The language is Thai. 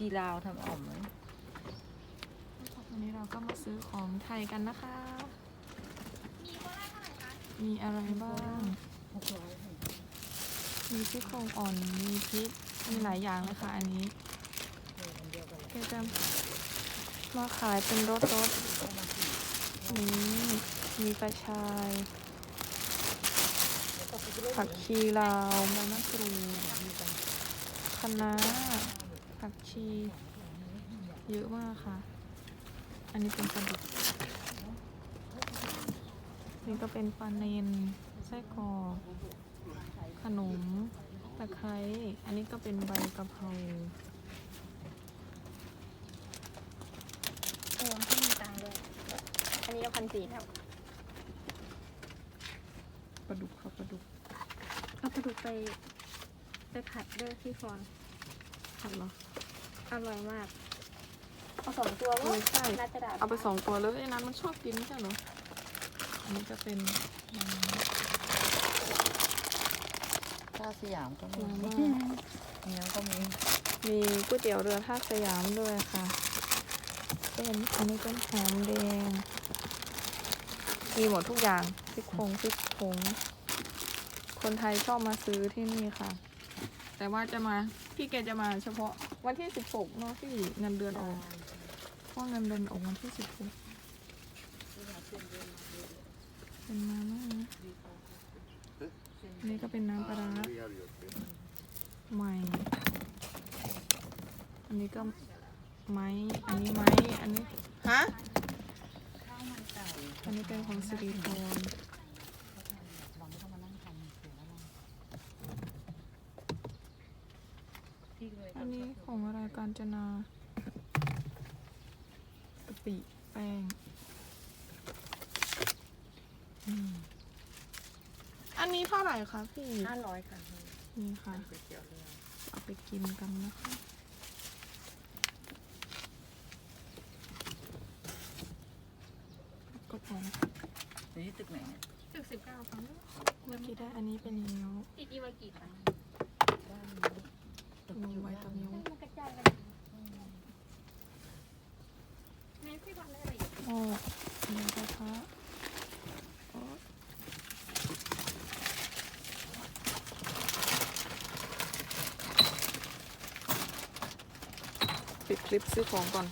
ชีลาวทำอ่อมไหมวันนี้เราก็มาซื้อของไทยกันนะคะ มีอะไรบ้างหกร้อยมีซี่โครงอ่อน มีพริก มีหลายอย่างเลยค่ะอันนี้เดียวกันเลยก็จะมาขายเป็นรถรถก็มาสี่นี้มีกระชาย ผักชีลาวใบมะกรูดมีกันคะน้า ผักชี เยอะมากค่ะ อันนี้เป็นปลาดุกนี่ก็เป็นปลาเนนไส้กรอกขนมตะไคร้อันนี้ก็เป็นใบกะเพราเออไม่มีตังค์เลยอันนี้ก็พันสี่ครับปลาดุกค่ะปลาดุกเอาปลาดุกไปไปผัดด้วยพี่ฟอนผัดเหรอ อร่อยมาก เอาสองตัวเอว่าอใช่ น่าจะได้เอาไปสองตัวเลยไอ้นั้นมันชอบกินไม่ใช่เหรออันนี้จะเป็นอืมท่าสยามก็มีมาม่าเนี้ยก็มีมีก๋วยเตี๋ยวเรือท่าสยามด้วยค่ะ เป็นอันนี้เป็นหอมแดง มีหมดทุกอย่างพริกผงพริกผง คนไทยชอบมาซื้อที่นี่ค่ะ แต่ว่าจะมาพี่แกจะมาเฉพาะ วันที่สิบหกเนาะพี่เงินเดือนออกเพราะเงินเดือนออกวันที่สิบหกเป็นมาม่าอันนี้ก็เป็นน้ำปลาร้าใหม่ อันนี้ก็ไม้ อันนี้ไม้ อันนี้ ฮะ อันนี้เป็นของสิริพร ลองเข้ามานั่งทำเสียแล้วลองพี่เลย อันนี้ของอะไรการจนากะปิแป้งอืมอันนี้เท่าไหร่คะพี่ห้าร้อยค่ะนี่ค่ะก๋วยเตี๋ยวเรือเอาไปกินกันนะคะกดออกนี่ตึกไหนเนี่ยตึกสิบเก้าครั้งเมื่อกี้ได้อันนี้เป็นนิ้วอีกอีมากี่ครั้ง บ้านนี้ตึก มี อยู่ ไว้ บ้าน ตรงนิ้ว มันกระจายกัน นี่พี่ฟอนได้อะไรอีกโอ้เดี๋ยวนะคะปิดคลิปซื้อของก่อน